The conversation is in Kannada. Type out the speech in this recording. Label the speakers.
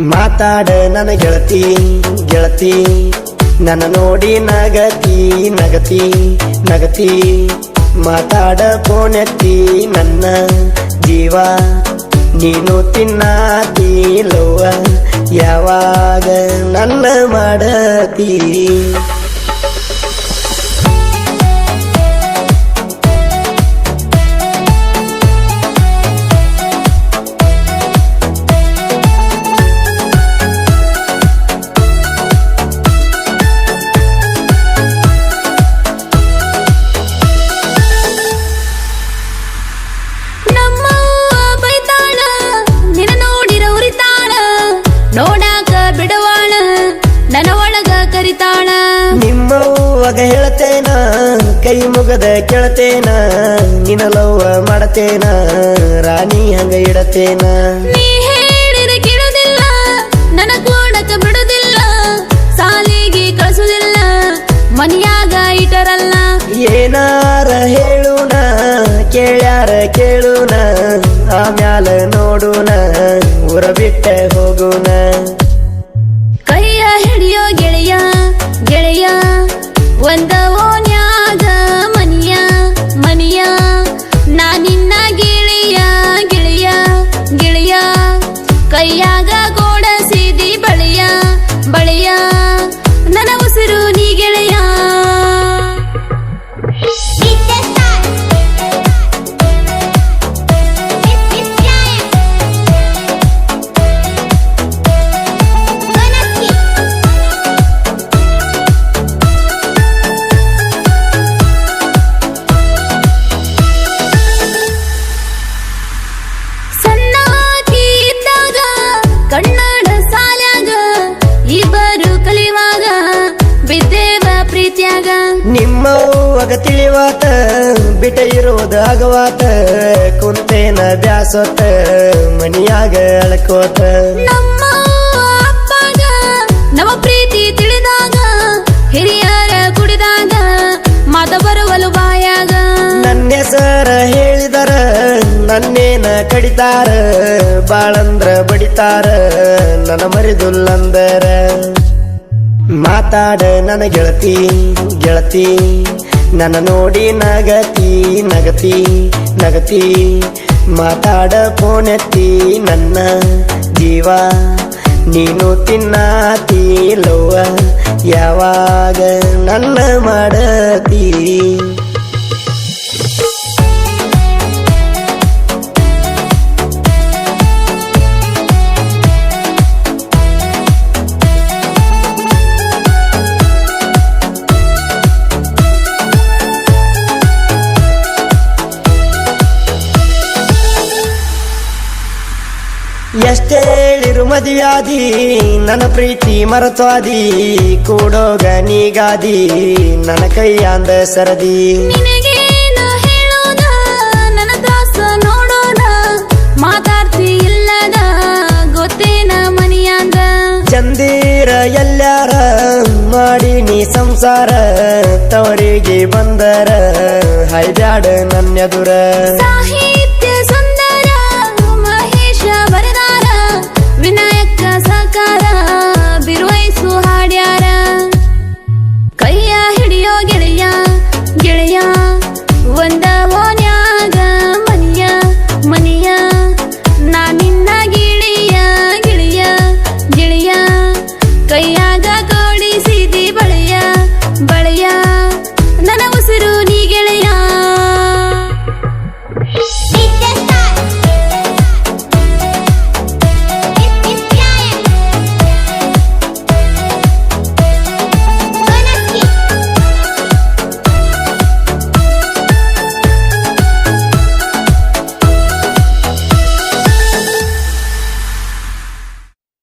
Speaker 1: ಮಾತಾಡ ನನ್ನ ಗೆಳತಿ ಗೆಳತಿ. ನನ್ನ ನೋಡಿ ನಗತಿ ನಗತಿ ನಗತಿ. ಮಾತಾಡ ಪೋನೆತ್ತಿ ನನ್ನ ಜೀವ. ನೀನು ತಿನ್ನಾತಿ ಲೋವ ಯಾವಾಗ ನನ್ನ ಮಾಡತಿ? ಕೈ ಮುಗದ ಕೇಳತೇನ ನಿನ ಲವ್ವ ಮಾಡತೇನ ರಾಣಿ ಹಂಗ ಇಡತೇನ.
Speaker 2: ನನ್ನ ಮನಿಯಾಗ ಇಟರಲ್ಲ
Speaker 1: ಏನಾರ ಹೇಳುಣ ಕೇಳ್ಯಾರ ಕೇಳುಣ ಆಮ್ಯಾಲ ನೋಡುಣ ಊರ ಬಿಟ್ಟೆ ಹೋಗುಣ
Speaker 2: ಕೈಯಾಗ ಗೋಡಸಿದಿ ಬಳಿಯ ಬಳಿಯ ಪ್ರೀತಿಯಾಗ
Speaker 1: ಅಗ ತಿಳಿವಾತ ಬಿಟ ಇರೋದ ಆಗವಾತ ಕುಂತೇನ ಬ್ಯಾಸೋತ ಮನಿಯಾಗ ಅಳಕೋತ.
Speaker 2: ನಮ್ಮ ಪ್ರೀತಿ ತಿಳಿದಾಗ ಹಿರಿಯರ ಕುಡಿದಾಗ ಮಾತ ಬರುವಲು ಬಾಯಾಗ
Speaker 1: ನನ್ನ ಸರ ಹೇಳಿದರ ನನ್ನೇನ ಕಡಿತಾರ ಬಾಳಂದ್ರ ಬಡಿತಾರ ನನ್ನ ಮರಿದುಲ್ಲಂದರ. ಮಾತಾಡ ನನ್ನ ಗೆಳತಿ ಗೆಳತಿ. ನನ್ನ ನೋಡಿ ನಗತಿ ನಗತಿ ನಗತಿ. ಮಾತಾಡ ಪೋನೆತ್ತಿ ನನ್ನ ಜೀವ. ನೀನು ತಿನ್ನಾತಿ ಲೋವ ಯಾವಾಗ ನನ್ನ ಮಾಡತಿ ಎಷ್ಟೇ ಹೇಳಿರು ಮದುವಾದಿ ನನ್ನ ಪ್ರೀತಿ ಮರತ್ವಾದಿ ಕೂಡೋಗ ನೀಗಾದಿ ನನ್ನ ಕೈಯಾಂದ ಸರದಿ.
Speaker 2: ನಿನಗೇನು ನನ್ನ ದಾಸ ನೋಡೋದ ಮಾತಾಡ್ತಿ ಇಲ್ಲದ ಗೊತ್ತೇನ ಮನಿಯಾಂದ
Speaker 1: ಚಂದೀರ ಎಲ್ಲಾರ ಮಾಡಿ ನೀ ಸಂಸಾರ ತವರಿಗೆ ಬಂದರ ಹೈಬ್ಯಾಡ ನನ್ನೆದುರ.